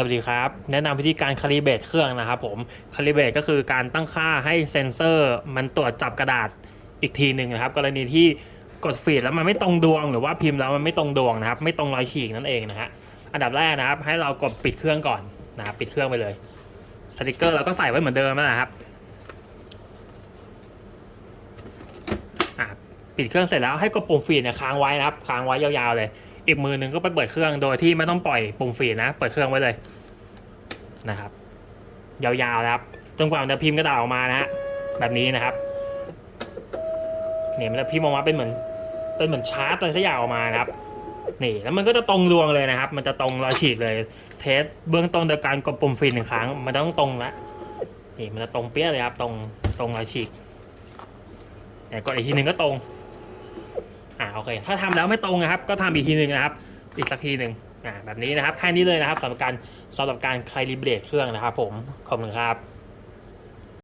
สวัสดีครับ แนะนำวิธีการคาลิเบรตเครื่องนะครับผมคาลิเบรตก็คือการตั้งค่าให้เซ็นเซอร์ มันตรวจจับกระดาษอีกทีหนึ่งนะครับ กรณีที่กดฟีดแล้วมันไม่ตรงดวง หรือว่าพิมพ์แล้วมันไม่ตรงดวงนะครับ ไม่ตรงรอยฉีกนั่นเองนะฮะอันดับแรกนะครับ ให้เรากดปิดเครื่องก่อนนะครับปิดเครื่องไปเลยสติกเกอร์เราก็ใส่ไว้เหมือนเดิมนั่นแหละครับปิดเครื่องเสร็จแล้วให้กดปุ่มฟีดเนี่ยค้างไว้นะครับค้างไว้ยาวๆเลย อีกมือหนึ่งก็ไปเปิดเครื่องโดยที่ไม่ต้องปล่อยปุ่มฟีดนะ เปิดเครื่องไว้เลยนะครับ ยาวๆนะครับจนกว่ามันจะพิมพ์กระดาษออกมานะฮะแบบนี้นะครับเนี่ยมันจะพิมพ์ออกมาเป็นเหมือน เป็นเหมือนชาร์ตอะไรสักอย่างออกมานะครับนี่แล้วมันก็จะตรงดวงเลยนะครับ มันจะตรงรอยฉีกเลย เทสเบื้องต้นโดยการกดปุ่มฟีดหนึ่งครั้ง มันต้องตรงละนี่มันจะตรงเปี้ยเลยครับ ตรงตรงรอยฉีกเนี่ยกดอีกทีหนึ่งก็ตรง โอเค ถ้าทำแล้วไม่ตรงนะครับ ก็ทำอีกทีหนึ่งนะครับ อีกสักทีหนึ่งอ่าแบบนี้นะครับ แค่นี้เลยนะครับสำหรับการสำหรับการคาลิเบรตเครื่องนะครับ ผม ขอบคุณครับ